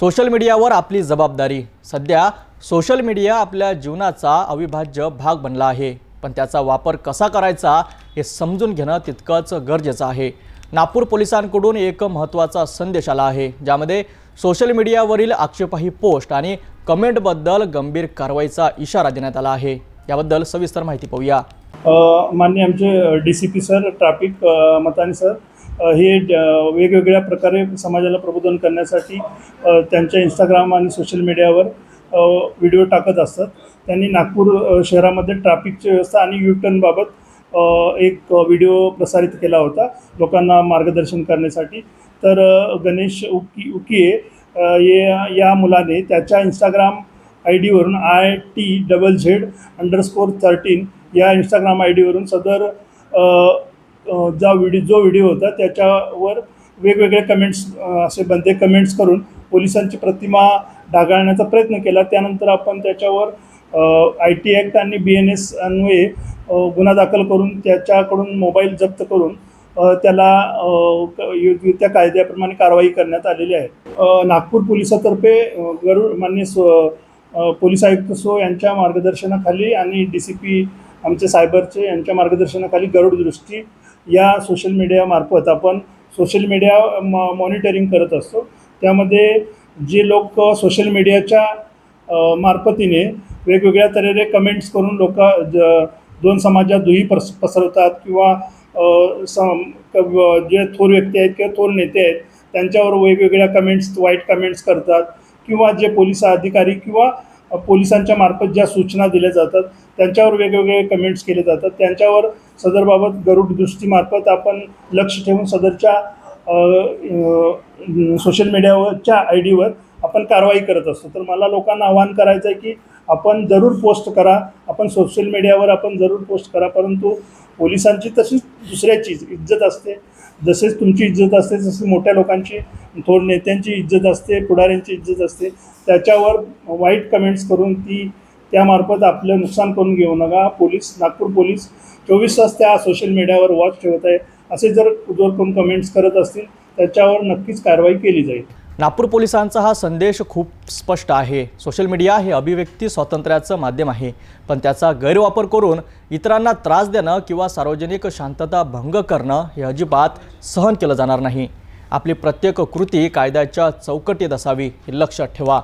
Social मीडियावर आपली जबाबदारी. सध्या सोशल मीडिया आपल्या जीवनाचा अविभाज्य भाग बनला आहे. पण त्याचा वापर कसा करायचा हे समजून घेणं तितकंच गरजेचं आहे. नागपूर पोलिसांकडून एक महत्त्वाचा संदेश आला आहे ज्यामध्ये सोशल मीडियावरील आक्षेपाही पोस्ट आणि कमेंटबद्दल गंभीर कारवाईचा इशारा देण्यात आला आहे. याबद्दल सविस्तर माहिती पाहूया. मान्य माननीय आमचे D C P sir traffic मतानी sir हे ज- वेगवेगळ्या प्रकारे समाजाला प्रबोधन करण्यासाठी त्यांच्या इंस्टाग्राम आणि सोशल मीडियावर व्हिडिओ टाकत असतात. त्यांनी नागपूर शहरामध्ये ट्रॅफिकची व्यवस्था आणि युटर्नबाबत एक व्हिडिओ प्रसारित केला होता लोकांना मार्गदर्शन करण्यासाठी. तर गणेश उकी उकिये या या मुलाने त्याच्या Instagram I डीवरून I T double Z underscore thirteen या इंस्टाग्राम आय डीवरून सदर जा व्हिडिओ जो व्हिडिओ होता त्याच्यावर वेगवेगळे कमेंट्स असे बनते कमेंट्स करून पोलिसांची प्रतिमा डागाळण्याचा प्रयत्न केला. त्यानंतर आपण त्याच्यावर आय टी ॲक्ट आणि बी एन एस अन्वये गुन्हा दाखल करून त्याच्याकडून मोबाईल जप्त करून त्याला योग्य त्या कायद्याप्रमाणे कारवाई करण्यात आलेली आहे. नागपूर पोलिसातर्फे गरुड मान्य स्व पोलीस आयुक्त सो यांच्या मार्गदर्शनाखाली आणि डी सी पी आमचे सायबरचे यांच्या मार्गदर्शनाखाली गरुड दृष्टी या सोशल मीडियामार्फत आपण सोशल मीडिया म मॉनिटरिंग करत असतो. त्यामध्ये जे लोक सोशल मीडियाच्या मार्फतीने वेगवेगळ्या तऱ्हेने कमेंट्स करून लोक ज दोन समाजात दुही पस पसरवतात किंवा सम जे थोर व्यक्ती आहेत किंवा थोर नेते आहेत त्यांच्यावर वेगवेगळ्या कमेंट्स वाईट कमेंट्स करतात किंवा जे पोलीस अधिकारी किंवा पोलिसांच्या मार्फत ज्या सूचना दिल्या जातात त्यांच्यावर वेगवेगळे कमेंट्स केले जातात. त्यांच्यावर सदरबाबत गरुड दृष्टीमार्फत आपण लक्ष ठेवून सदरच्या सोशल मीडियावरच्या आय डीवर आपण कारवाई करत असतो. तर मला लोकांना आवाहन करायचं आहे की आपण जरूर पोस्ट करा आपण सोशल मीडियावर आपण जरूर पोस्ट करा परंतु पोलिसांची तशीच दुसऱ्याची इज्जत असते. जसेच तुमची इज्जत असते जसे मोठ्या लोकांची थोर नेत्यांची इज्जत असते पुढाऱ्यांची इज्जत असते. त्याच्यावर वाईट कमेंट्स करून ती त्यामार्फत आपलं नुकसान करून घेऊ नका. पोलीस नागपूर पोलीस चोवीस तास त्या सोशल मीडियावर वॉच ठेवत आहे. असे जर जर कोण कमेंट्स करत असतील त्याच्यावर नक्कीच कारवाई केली जाईल. नागपूर पोलिसांचा हा संदेश खूप स्पष्ट आहे. सोशल मीडिया हे अभिव्यक्ती स्वातंत्र्याचं माध्यम आहे. पण त्याचा गैरवापर करून इतरांना त्रास देणं किंवा सार्वजनिक शांतता भंग करणं हे अजिबात सहन केलं जाणार नाही. आपली प्रत्येक कृती कायद्याच्या चौकटीत असावी हे लक्षात ठेवा.